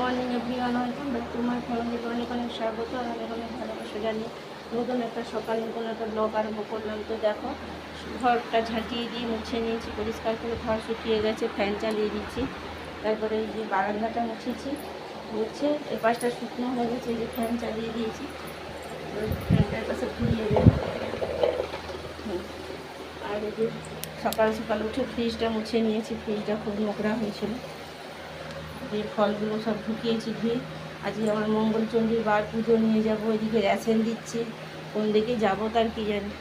Morning everyone welcome back to my family অনেক অনেক স্বাগত আর অনেক অনেক ভালোবাসা জানিয়ে নতুন একটা সকাল, নতুন একটা ব্লগ আরম্ভ করলাম। তো দেখো, ঘরটা ঝাঁটিয়ে দিয়ে মুছে নিয়েছি। পরিষ্কার করে ঘর শুকিয়ে গেছে ফ্যান চালিয়ে দিচ্ছি। তারপরে এই যে বারান্দাটা মুছেছি। মুছে এ পাশটা শুকনো হয়ে গেছে যে ফ্যান চালিয়ে দিয়েছি। ফ্যানটার কাছে ঘুরিয়ে দেবো। আর এই যে সকাল সকাল উঠে ফ্রিজটা মুছে নিয়েছি। ফ্রিজটা খুব নোংরা হয়েছিল। দিয়ে ফলগুলো সব ঢুকিয়েছি ধুয়ে, আজকে আমার মঙ্গলচণ্ডীর বার পুজো নিয়ে যাব ওইদিকে রেশন দিচ্ছি, কোন দিকে যাব তার কি জানি।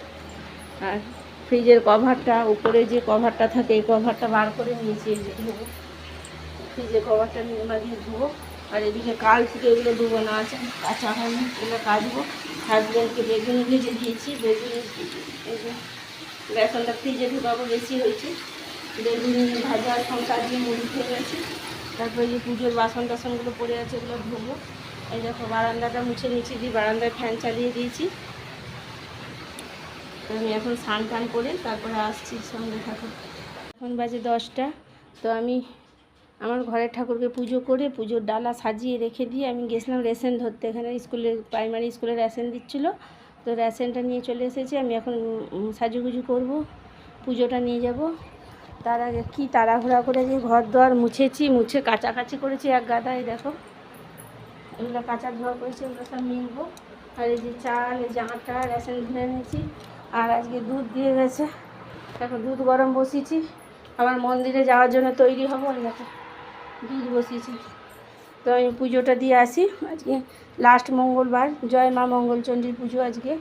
আর ফ্রিজের কভারটা, উপরে যে কভারটা থাকে, এই কভারটা বার করে নিয়েছি, এই যে ধুবো। ফ্রিজের কভারটা নিয়ে মাঝে ধুবো, আর এদিকে কাল থেকে এগুলো ধুবো, না আছে কাঁচা হয়নি, এগুলো কাচবো। হাজব্যান্ডকে বেগুনি ভেজে দিয়েছি, বেগুনি, এই বেসনটা ফ্রিজে ঢুকাবো, বেশি হয়েছে। বেগুনি, ভাজা শঙ্কা দিয়ে মুড়ি খেয়ে গেছে। তারপরে যে পুজোর বাসন টাসনগুলো পড়ে আছে ওগুলো ধুবো। এই দেখো, বারান্দাটা মুছে নিচ্ছি দিয়ে বারান্দায় ফ্যান চালিয়ে দিয়েছি। আমি এখন স্নান টান করে তারপরে আসছি সঙ্গে থাকো এখন বাজে দশটা, তো আমি আমার ঘরের ঠাকুরকে পুজো করে পুজোর ডালা সাজিয়ে রেখে দিয়ে আমি গেছিলাম রেশন ধরতে। এখানে স্কুলে প্রাইমারি স্কুলে রেশন দিচ্ছিল। তো রেশনটা নিয়ে চলে এসেছি, আমি এখন সাজুগুজু করব, পুজোটা নিয়ে যাব। তার আগে কী তাড়াহুড়া করে যে ঘর দোয়ার মুছেছি, মুছে কাচাকাচি করেছি এক গাদায়, দেখো। এগুলো কাঁচা ধোয়া করেছি এগুলো সব মিলবো। আর এই যে চাল, এই যে আটা রেশন ধুয়ে নিয়েছি। আর আজকে দুধ দিয়ে গেছে। দেখো, দুধ গরম বসিয়েছি। আবার মন্দিরে যাওয়ার জন্য তৈরি হব, এই দেখো, দুধ বসিয়েছি। তো আমি পুজোটা দিয়ে আসি। আজকে লাস্ট মঙ্গলবার, জয় মা মঙ্গলচণ্ডীর পুজো আজকে।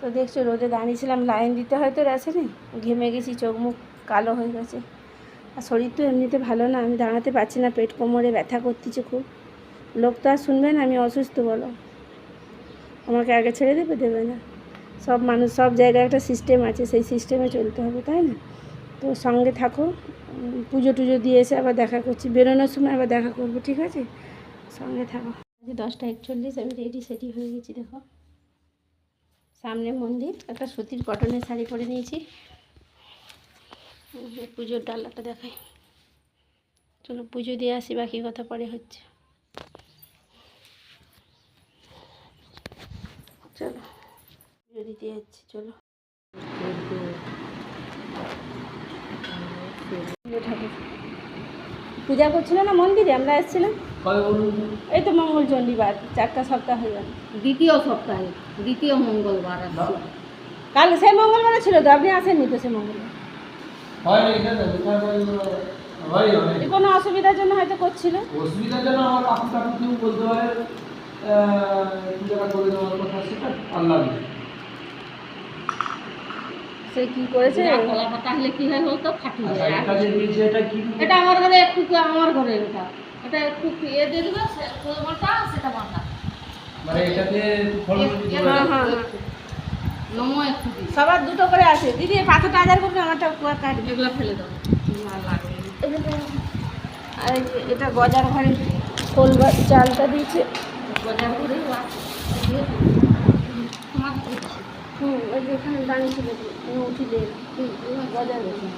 তো দেখছ, রোদে দাঁড়িয়েছিলাম, লাইন দিতে হয়তো রেশনে ঘেমে গেছি, চোখ মুখ কালো হয়ে গেছে। আর শরীর তো এমনিতে ভালো না, আমি দাঁড়াতে পারছি না, পেট কোমরে ব্যথা করতেছে খুব। লোক তো আর শুনবে না, আমি অসুস্থ, বলো। আমাকে আগে ছেড়ে দেবে? দেবে না। সব মানুষ, সব জায়গায় একটা সিস্টেম আছে, সেই সিস্টেমে চলতে হবে, তাই না? তো সঙ্গে থাকো পুজো টুজো দিয়ে এসে আবার দেখা করছি। বেরোনোর সময় আবার দেখা করব, ঠিক আছে? সঙ্গে থাকো। দশটা একচল্লিশ, আমি রেডি সেটি হয়ে গেছি, দেখো। সামনে মন্দির, একটা সুতির কটনের শাড়ি পরে নিয়েছি। পুজোর ডালাটা দেখাই। চলো পুজো দিয়ে আসি বাকি কথা পরে হচ্ছে। চলো। পুজো দিতে যাচ্ছি চলো। পুজো ঠাকুর পূজা করছিল না মন্দিরে? আমরা এসেছিলাম? এই তো? মঙ্গল মঙ্গলচণ্ডীবার চারটা সপ্তাহ হয়ে গেল। দ্বিতীয় সপ্তাহে দ্বিতীয় মঙ্গলবার কাল সেই মঙ্গলবারে ছিল তো আপনি আসেননি তো সে মঙ্গলবার? কোনো অসুবিধার জন্য হয়তো করছিল। অসুবিধার জন্য আমার কাকু টাকু কেউ বলতে পারে করে দেওয়ার কথা সেটা আল্লাহ সে কি করেছে? কলা পাতা হলে কি হয় বলতো? ফাটি আচ্ছা যায় এটা আমার ঘরে একটু আমার ঘরে এটা এটা একটু দিয়ে দেবে সেটা বাঁধা মানে এটাতে হ্যাঁ হ্যাঁ হ্যাঁ। নমো একটু সবার দুটো করে আছে। দিদি পাথরটা আজার করবে আমারটা কুয়া কাটবে। এগুলো ফেলে দেবো আর আর এই যে এটা গজার ঘরে খোল চালটা দিয়েছে। তোমার দিচ্ছি। হুম এখানে দাঁড়িয়েছিল যে, উঠি দিয়ে। হুম, গজার ঘরে।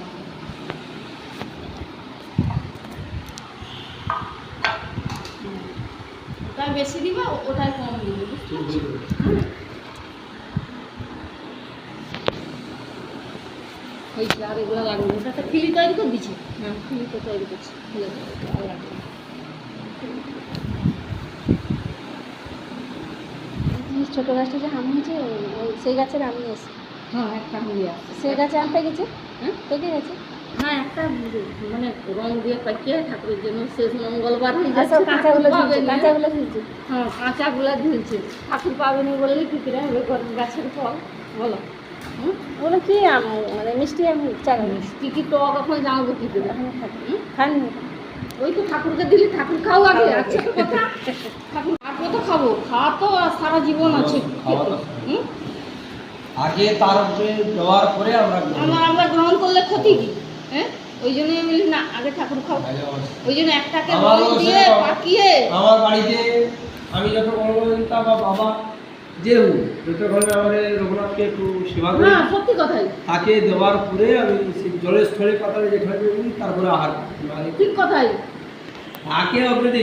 ওটাই বেশি দিবে ওটাই কম দিবে বুঝতে পারছি আর এগুলো লাগবে ওটা তো খিলি তৈরি করে দিচ্ছি। হ্যাঁ। তো তৈরি করছি। ছোটো গাছটা যে আম হয়েছে ওই- সেই গাছের আম নিয়ে এসে। হ্যাঁ একটা আছে সেই গাছে আম পেকেছে হ্যাঁ? পেকে গেছে? না একটা মানে রং দিয়ে পাকিয়ে ঠাকুরের জন্য শেষ মঙ্গলবার হয়ে যাচ্ছে। সব কাঁচাগুলো ঠাকুর ঝুলছে পাবেনি। কাঁচাগুলো ঝুলছে। হ্যাঁ কাঁচাগুলো ঝুলছে। ঠাকুর পাবেনি বললে কি করে? হবে গরম গাছের ফল। বলো? ওগুলো কি আম মানে মিষ্টি আম চারা কি কি টক এখন জানব কি করে? খান ওই তো ঠাকুরকে দিলে ঠাকুর খাও আগে। আচ্ছা তো কথা। ঠাকুর আগে তো খাব। খাওয়া তো আর সারা জীবন আছে। হুম? আগে তার উপরে দেওয়ার পরে আমরা আমরা আমরা গ্রহণ করলে ক্ষতি কি? হ্যাঁ? ওই জন্যই বলি না আগে ঠাকুর খাও। ওই জন্য একটাকে দিয়ে পাকিয়ে আমার বাড়িতে আমি যত বড় বড় দিতাম বা বাবা যে হোক যতক্ষণ আমাদের রঘুনাথকে একটু সেবা করি সত্যি কথাই। তাকে দেওয়ার পরে আমি জলের স্থলে পাতালে যেখানে তারপরে আহার মানে ঠিক কথাই। তাকে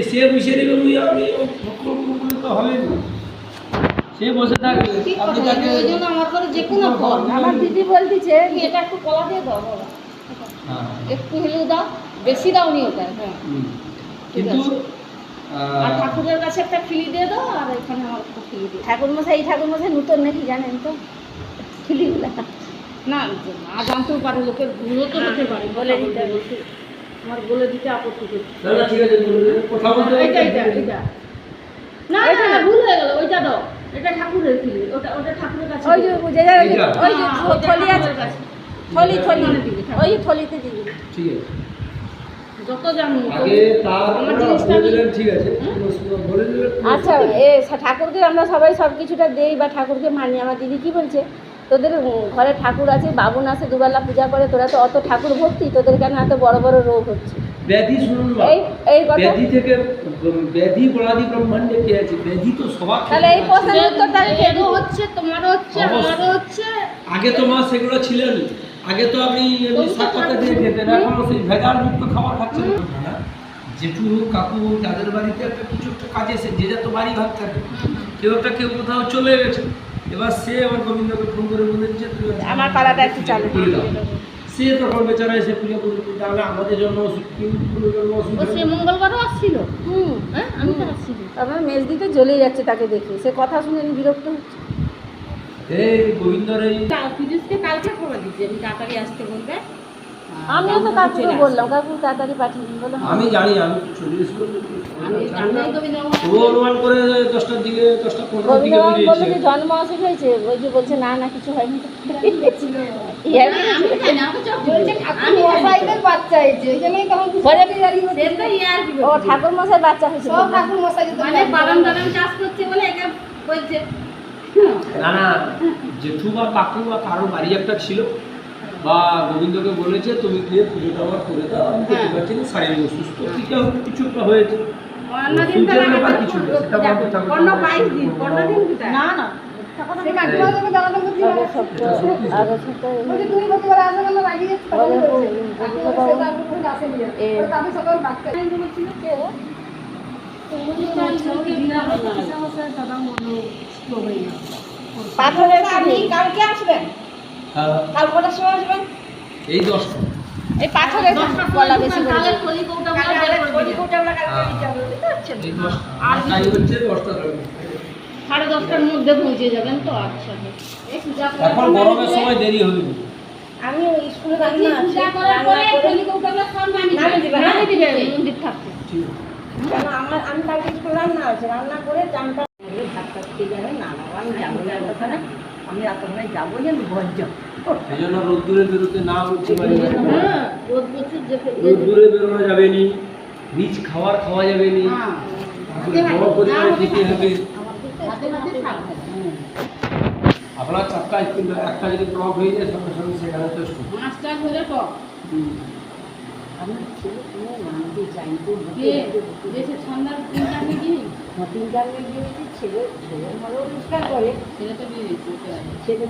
সে বসে ওই আপনি তো হবে না। সে বসে থাকবে। আপনি তাকে ওই জন্য আমার করে যে কোনো ফল। আমার দিদি বলতেছে এটা একটু কলা দিয়ে দাও একটু হলেও দাও বেশি দাও নি ওটা হ্যাঁ। কিন্তু। আর ঠাকুরের কাছে একটা ফিলি দিয়ে দাও আর এখানে আমার একটা ফিলি দিয়ে ঠাকুর মশাই এই ঠাকুর মশাই নতুন নাকি জানেন তো? খিলিগুলা না না জানতেও পারে লোকের ভুলও তো হতে পারে বলে দিতে আমার বলে দিতে আপত্তি করছে। না, না, না এটা না ভুল হয়ে গেল ওইটা দাও। এটা ঠাকুরের ফিলি ওটা ওটা ঠাকুরের কাছে ওই যে বুঝে যাবে ওই যে হ্যাঁ, থলি আছে। থলি থলি। ঠাকুর। ওই থলিতে দিবি। ঠিক আছে। যত আগে তার ঠিক আছে আচ্ছা এ ঠাকুরকে আমরা সবাই সব কিছুটা দেই বা ঠাকুরকে মানি। আমার দিদি কি বলছে তোদের ঘরে ঠাকুর আছে বাবুন আছে দুবেলা পূজা করে তোরা তো অত ঠাকুর ভক্তি তোদের কেন এত বড় বড় রোগ হচ্ছে? ব্যাধি শুনুন এই এই কথা ব্যাধি থেকে ব্যাধি বলাদি ব্রহ্মাণ্ডে কে আছে? ব্যাধি তো সবার তাহলে এই প্রশ্নের। হচ্ছে তোমারও হচ্ছে। আমারও হচ্ছে। আগে তো মা সেগুলো ছিলেন আগে তো আপনি দিয়ে খেতেন এখন সেই ভেজাল মুক্ত খাবার খাচ্ছেন। না জেঠু হোক কাকু হোক তাদের বাড়িতে একটা কিছু একটা কাজে এসে যে যা তো বাড়ি ভাগ থাকে কেউ একটা কেউ কোথাও চলে গেছে। এবার সে আমার গোবিন্দকে ফোন করে বলে দিচ্ছে আমার পাড়াটা একটু চালু করে দাও। সে তখন বেচারা এসে পুজো করে তাহলে আমাদের জন্য সে মঙ্গলবারও আসছিল? হুম। হ্যাঁ আমি তো আসছিল আমার মেজদিতে জ্বলেই যাচ্ছে তাকে দেখে। সে কথা শুনে আমি বিরক্ত হচ্ছে। এই গোবিন্দর এই ফিজিক্সকে কালকে খবর দিচ্ছি আমি তাড়াতাড়ি আসতে বলবে। আমিও তো কাকুকে বললাম কাকু তাড়াতাড়ি পাঠিয়ে দিন বলো। আমি জানি আমি চলে এসেছি। আমি আমি গোবিন্দ ও অনুমান করে দশটার দিকে দশটা পনেরোর দিকে বলল যে জন্ম অসুখ হয়েছে ওই যে বলছে না না কিছু হয়নি। ঠাকুর মশাই বাচ্চা হয়েছে সব ঠাকুর মশাই মানে চাষ করছে বলে একে বলছে। না না জেঠু বা কাকু বা কারও বাড়ি একটা ছিল। বা গোবিন্দকে বলেছে তুমি গিয়ে পুজোটা আমার করে দাও আমি দেখতে পাচ্ছি না শারীরিক অসুস্থ। ঠিক হোক কিছু একটা হয়েছে? কিছু না না পাথরের আপনি কালকে আসবেন? হ্যাঁ, কাল কটার সময় আসবেন? এই দশটা। এই পাথরের গলা বেশি করে দশটা। সাড়ে দশটার মধ্যে পৌঁছে যাবেন তো আচ্ছা। এই এখন সময় গরমের সময় দেরি হবে আমি ওই স্কুলে পূজা করার পরে হ্যাঁ। মন্দির থাকতে আমার আমি কালকে স্কুলে রান্না আছে রান্না করে চানটা না আমি যাব না ওখানে আমি রাতবেলায় যাব যে ভোজ এই জন্য রোদ্দুরে বেরোতে না। বলছি। হ্যাঁ রোদ্দুরে বেরোনো যাবে নি রিচ খাবার খাওয়া যাবে নি। হ্যাঁ। বড় পরিমাণে খেতে হবে। হাতে থাকবে আপনার চারটা একটা যদি ব্লক হয়ে যায় সঙ্গে সঙ্গে সেখানে তো ধরে তো আমি ছেলে তিন ছেলে? ছেলে ভালো পরিষ্কার করে। ছেলে তো বিয়ে ছেলে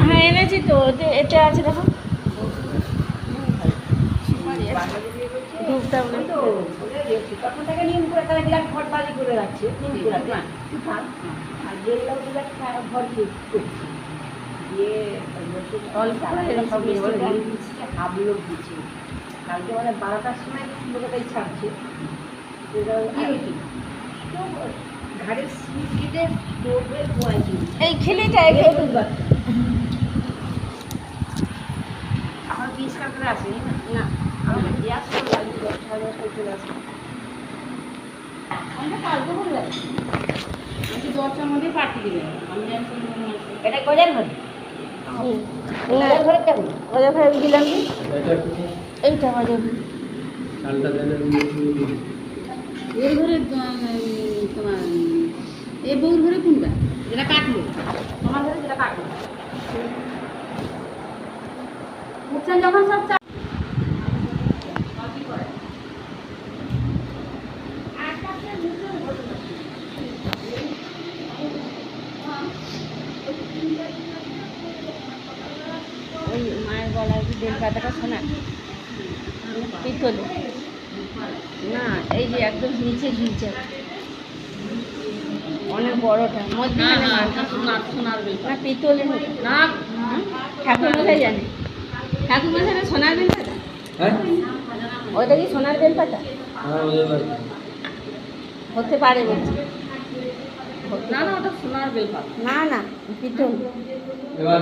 হ্যাঁ এনেছি তো এতে আছে দেখো। তো তখন থেকে নিয়ম করে তারা গ্লাস ঘর বাজি করে রাখছে আর যেগুলো ঘর দিয়ে করছি দিয়ে অল্প দিচ্ছে কালকে মানে বারোটার সময় লোকটাই ছাড়ছে। ঘাড়ের সিট কেটে পড়বে এই খেলিটা একে আমার পরিষ্কার করে আসেনি না? আমাকে গ্যাস করে লাগিয়ে দশটা দশটা চলে আসে আমরা কালকে বলে দশটার মধ্যে পাঠিয়ে দেবে আমি এটা কজার ঘরে কজার ঘরে কেমন কজার ঘরে দিলাম এটা এইটা আমাদের ঘরে ঠান্ডা দিনের ওর ঘরে তোমার এই বউর ঘরে কোনটা? যেটা কাটলো। তোমার ঘরে যেটা কাটলো। উঠছেন যখন সব চা ওই মায়ের গলায় কি বেল পাতাটা শোনা পিতলে একদম নিচে ঝুলছে অনেক বড়টা মধ্যে ঠাকুর মশাই জানে ঠাকুর সোনার হ্যাঁ ওটা কি সোনার হ্যাঁ হতে পারে না না ওটা সোনার বেলপাতা না না পিতল এবার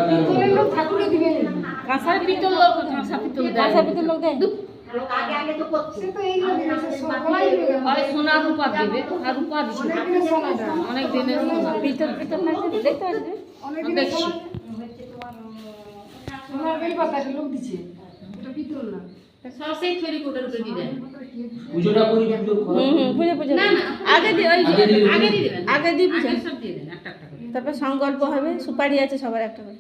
ঠাকুরকে দিবেন কাঁসার পিতল লোক কাঁসা পিতল কাঁচা পিতল লোক দেয় রূপা দেবে আর রূপা অনেক দিনের সোনা। পিতল পিতল দেখতে পাচ্ছি দেখছি তারপর সংকল্প হবে সুপারি আছে সবার একটা করে।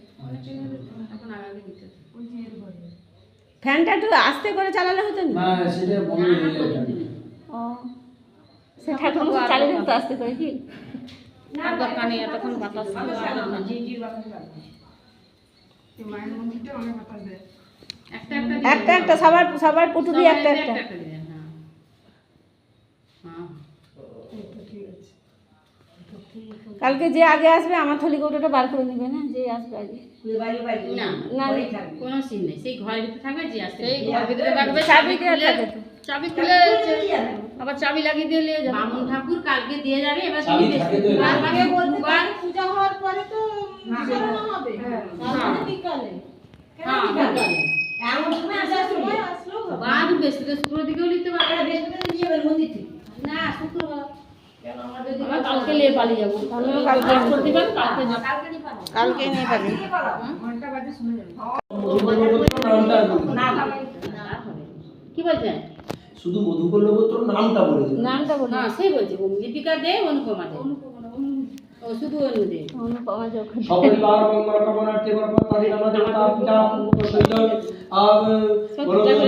ফ্যানটা একটু আস্তে করে চালালে হতো না? না সেটা বন্ধ হয়ে যাবে ও সে ঠাকুর চালিয়ে দিত আস্তে করে কি? নেই এতক্ষণ বাতাস একটা একটা একটা একটা সবার সবার পুটুলি দিয়ে একটা একটা। হ্যাঁ। হ্যাঁ কালকে যে আগে আসবে আমার থলি কৌটোটা বার করে নেবে না? যে আসবে আগে। না না কোনো সিন নেই। সেই ঘরের ভিতরে থাকবে যে আসতে সেই ঘরের ভিতরে থাকবে চাবি দেওয়া থাকে চাবি খুলে আবার চাবি লাগিয়ে দিয়ে নিয়ে যাবে। বামুন ঠাকুর কালকে দিয়ে যাবে এবার। আগে বলতে বার পূজা হওয়ার পরে তো হ্যাঁ বিকালে। হ্যাঁ বিকালে। বার বৃহস্পতি শুক্র দিকেও নিতে পারবে। না শুক্রবার। আমরা কালকে নিয়ে পালিয়ে যাব। আমিও কালকে কাজ করে কালকে কালকে নিয়ে পাবে বলে দিন। কি বলছেন শুধু মধুকর নামটা বলে দিন নামটা বলি হ্যাঁ সেই বলছি লিপিকা দে অনুপমা দে। ও শুধু অনু দে। অনুপমা যখন মঙ্গল কামনার্থে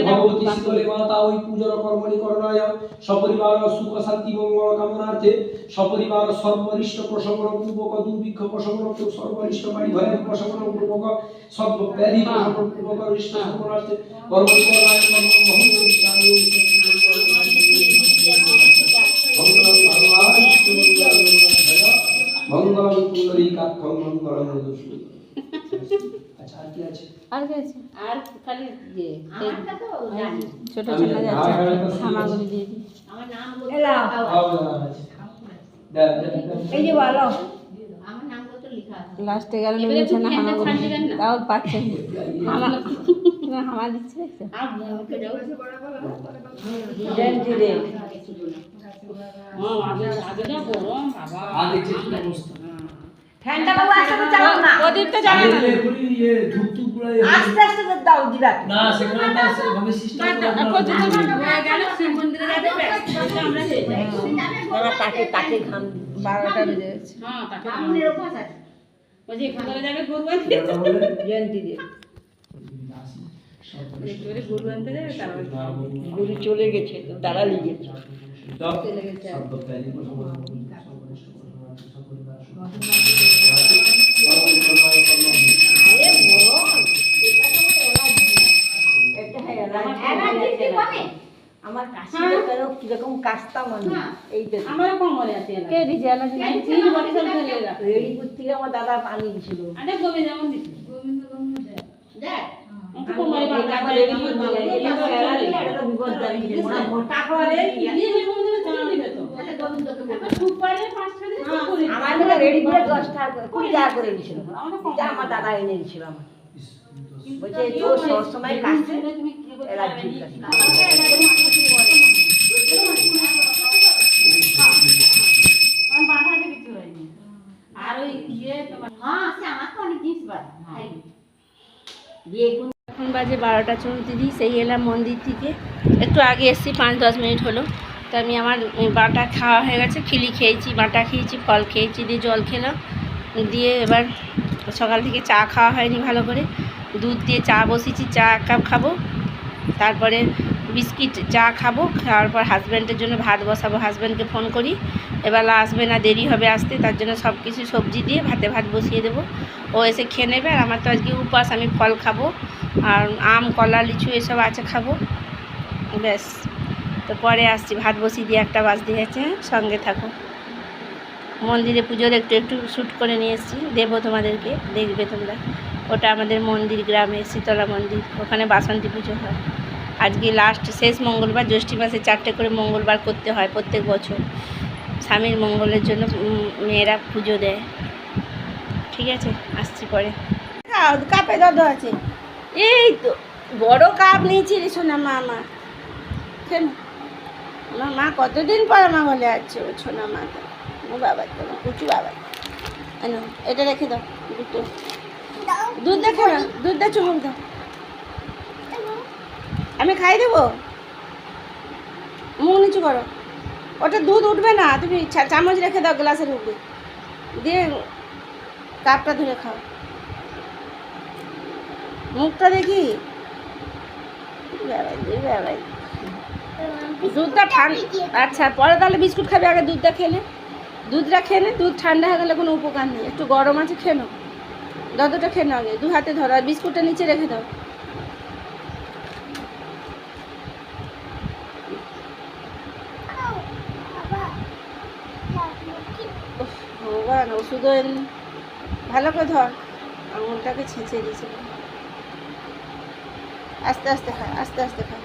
ভগবতী শীতলে মাতা ওই পূজন কর্মণি করণায় সপরিবার সুখ শান্তি মঙ্গল কামনার্থে সপরিবার সর্বরিষ্ট প্রসঙ্গন পূর্বক দুর্ভিক্ষ প্রসঙ্গন সর্বরিষ্ট ঘরে প্রসঙ্গন পূর্বক সর্ব ব্যাধি প্রসঙ্গন পূর্বক রিষ্ট সমনার্থে কর্মণি করণায় মঙ্গলম পুণ্ডরীকাক্ষম মঙ্গলম মধুসূদন আচ্ছা আর কি আছে? আর কে আছে? আর খালি যে ছোট ছোট যাচ্ছে। সামাগুলি দিয়ে দিই। আমার নাম এই যে বলো। আমার নামগুলো তো লেখা আছে। লাস্টে গেল এবারে না তুমি হামা এনে ছাড় দিবেন না? তাও পাচ্ছে হামা হামা দিচ্ছে। আর মুখে যাও জয়ন্তী রে আগে আগে যা গরম বাবা আর কি অবস্থা ফ্যানটা বাবু একসাথে চালাও না প্রদীপটা জ্বালা না ইয়ে আস্তে আস্তে দাও দিবাকে না সেখানে সেভাবে সিস্টেম হয়ে গেল শিব মন্দিরে যাবে আমরা হয়ে বাবা তাকে তাকে ঘাম বারোটা বেজে গেছে হ্যাঁ তাকে এখানে যাবে গরু আনতে জয়ন্তী দিয়ে গরু আনতে যাবে তারপরে গুরু চলে গেছে তো দাঁড়ালি গেছে আমার কাশিটা কেন কীরকম কাশতাম আমি আছে কে দিছে? রাখ দাদা পানি দিছিল আরে গোবিন্দ যেমন দিছি। গোবিন্দ গোবিন্দ দেখ। আমাকে কোমরে এটা বাঁধা আমার মনে করে দশ টাকা করে কুড়ি টাকা করে এটা আমার দাদা এনে আমার বলছে তোর সবসময় আর ওই ইয়ে হ্যাঁ সে আমার তো অনেক জিনিস বাদ এখন বাজে বারোটা চৌত্রিশ সেই এলাম মন্দির থেকে। একটু আগে এসেছি পাঁচ দশ মিনিট হলো। তো আমি আমার বাটা খাওয়া হয়ে গেছে, খিলি খেয়েছি, বাটা খেয়েছি, ফল খেয়েছি, দিয়ে জল খেলাম। দিয়ে এবার সকাল থেকে চা খাওয়া হয়নি ভালো করে। দুধ দিয়ে চা বসিয়েছি, চা এক কাপ খাব। তারপরে বিস্কিট চা খাব, খাওয়ার পর হাজব্যান্ডের জন্য ভাত বসাবো। হাজব্যান্ডকে ফোন করি, এবার আসবে না, দেরি হবে আসতে। তার জন্য সব কিছু সবজি দিয়ে ভাতে ভাত বসিয়ে দেবো। ও এসে খেয়ে নেবে, আর আমার তো আজকে উপাস, আমি ফল খাব। আর আম, কলা, লিচু এসব আছে, খাব। ব্যাস। তো পরে আসছি, ভাত বসিয়ে দিয়ে একটা বাজ দিয়েছে সঙ্গে থাকো। মন্দিরে পুজোর একটু একটু শ্যুট করে নিয়ে এসেছি, দেবো তোমাদেরকে, দেখবে তোমরা। ওটা আমাদের মন্দির গ্রামে, শীতলা মন্দির, ওখানে বাসন্তী পুজো হয়। আজকে লাস্ট শেষ মঙ্গলবার, জ্যৈষ্ঠী মাসে চারটে করে মঙ্গলবার করতে হয় প্রত্যেক বছর। স্বামীর মঙ্গলের জন্য মেয়েরা পুজো দেয়। ঠিক আছে, আসছি পরে। কাপে দদ আছে। এই তো, বড় কাপ নিয়েছি রে সোনা মা আমার আমার মা কতদিন পর মা বলে আছে ও সোনা মা ও বাবা তো, কুচু বাবা। এনো এটা রেখে দাও, দুটো। দুধ দেখে না দুধ দে, চুমুক দাও। আমি খাই দেবো? মুখ নিচু করো। ওটা দুধ উঠবে না, তুমি চামচ রেখে দাও গ্লাসের উপরে দিয়ে কাপটা ধরে খাও। মুখটা দেখি। বাবাই রে, বাবাই। দুধটা ঠান্ডা আচ্ছা পরে তাহলে বিস্কুট খাবে আগে দুধটা খেলে। দুধটা খেয়ে নে, দুধ ঠান্ডা হয়ে গেলে কোনো উপকার নেই। একটু গরম আছে খেয়ে নাও। দদটা খেয়ে নাও আগে দু হাতে ধরো আর বিস্কুটটা নিচে রেখে দাও। ভগবান ওষুধও এনে ভালো করে ধর। আঙুলটাকে ছেঁচে দিয়েছে। আস্তে আস্তে খা আস্তে আস্তে খা।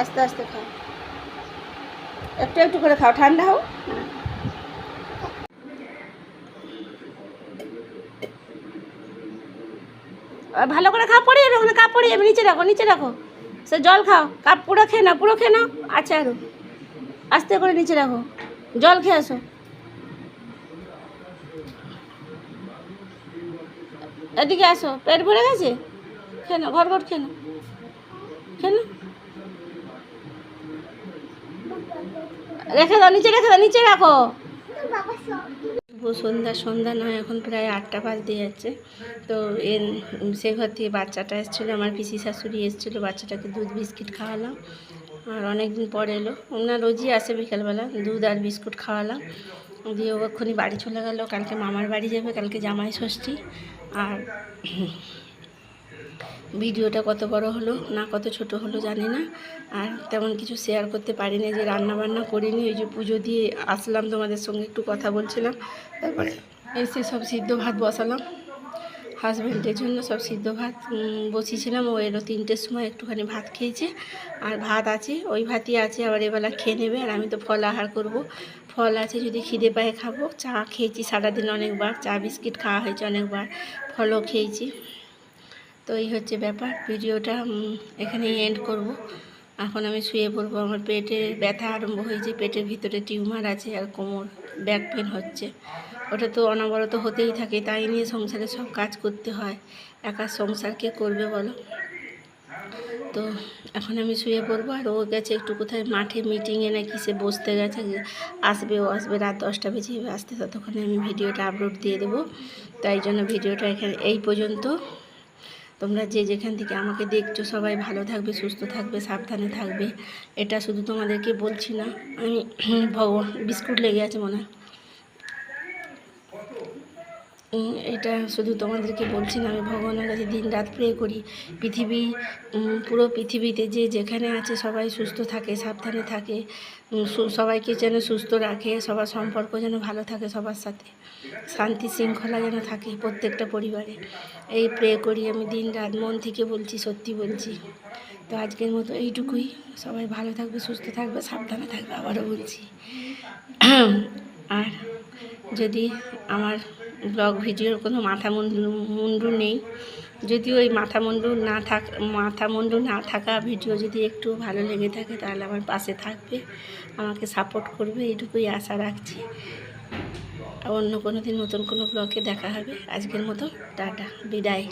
আস্তে আস্তে খাও। একটু একটু করে খাও, ঠান্ডা হোক। ভালো করে খাও পড়ে যাবে ওখানে কাপ পড়ে যাবে নিচে রাখো নিচে রাখো। সে জল খাও, কাপ পুরো খেয়ে নাও, পুরো খেয়ে নাও আচ্ছা আরও। আস্তে করে নিচে রাখো, জল খেয়ে আসো। এদিকে আসো, পেট ভরে গেছে? খেয়ে নাও ঘর ঘর খেয়ে নাও। খেয়ে নাও। রেখে দাও, নিচে রেখে দাও, নিচে রাখো। সন্ধ্যা সন্ধ্যা নয় এখন প্রায় আটটা পাঁচ দিয়ে যাচ্ছে। তো এর সে ঘর থেকে বাচ্চাটা এসেছিল, আমার পিসি শাশুড়ি এসেছিল, বাচ্চাটাকে দুধ, বিস্কিট খাওয়ালাম। আর অনেক দিন পরে এলো। ওনার রোজই আসে বিকালবেলা, দুধ আর বিস্কুট খাওয়ালাম। দিয়ে ও এক্ষুনি বাড়ি চলে গেল, কালকে মামার বাড়ি যাবে, কালকে জামাই ষষ্ঠী। আর ভিডিওটা কত বড় হলো না কত ছোট হলো জানি না। আর তেমন কিছু শেয়ার করতে পারিনি যে রান্না বান্না করিনি ওই যে পুজো দিয়ে আসলাম তোমাদের সঙ্গে একটু কথা বলছিলাম। তারপরে এসে সব সিদ্ধ ভাত বসালাম। হাজব্যান্ডের জন্য সব সিদ্ধ ভাত বসিয়েছিলাম ও এলো তিনটের সময় একটুখানি ভাত খেয়েছে। আর ভাত আছে ওই ভাতই আছে আবার এবেলা খেয়ে নেবে আর আমি তো ফল আহার করব। ফল আছে যদি খিদে পায়ে খাব। চা খেয়েছি সারাদিন অনেকবার চা বিস্কিট খাওয়া হয়েছে অনেকবার ফলও খেয়েছি। তো এই হচ্ছে ব্যাপার। ভিডিওটা এখানেই এন্ড করব। এখন আমি শুয়ে পড়ব। আমার পেটে ব্যথা আরম্ভ হয়েছে। পেটের ভিতরে টিউমার আছে আর কোমর, ব্যাক পেন হচ্ছে। ওটা তো অনবরত হতেই থাকে। তাই নিয়ে সংসারে সব কাজ করতে হয়। একা সংসার কে করবে বলো? তো এখন আমি শুয়ে পড়ব। আর ও গেছে একটু কোথায় মাঠে মিটিংয়ে নাকি সে বসতে গেছে আসবে, ও আসবে রাত দশটা বেজে আসতে ততক্ষণে আমি ভিডিওটা আপলোড দিয়ে দেবো। তাই জন্য ভিডিওটা এখানে এই পর্যন্ত। তোমরা যে যেখান থেকে আমাকে দেখছ, সবাই ভালো থাকবে, সুস্থ থাকবে, সাবধানে থাকবে। এটা শুধু তোমাদেরকে বলছি না, আমি ভগবান বিস্কুট লেগে আছে মনে হয়। এটা শুধু তোমাদেরকে বলছি না, আমি ভগবানের কাছে দিন রাত প্রে করি। পৃথিবী পুরো পৃথিবীতে যে যেখানে আছে সবাই সুস্থ থাকে, সাবধানে থাকে সবাইকে যেন সুস্থ রাখে, সবার সম্পর্ক যেন ভালো থাকে, সবার সাথে। শান্তি শৃঙ্খলা যেন থাকে প্রত্যেকটা পরিবারে। এই প্রে করি আমি দিন রাত মন থেকে বলছি, সত্যি বলছি। তো আজকের মতো এইটুকুই। সবাই ভালো থাকবে, সুস্থ থাকবে, সাবধানে থাকবে, আবারও বলছি। আর যদি আমার ব্লগ ভিডিওর কোনো মাথা মুন্ডু নেই। যদি ওই মাথা মুন্ডু না থাক মাথা মুন্ডু না থাকা ভিডিও যদি একটু ভালো লেগে থাকে, তাহলে আমার পাশে থাকবে, আমাকে সাপোর্ট করবে, এইটুকুই আশা রাখছি। অন্য কোনো দিন নতুন কোনো ব্লগে দেখা হবে। আজকের মতো, টাটা, বিদায়।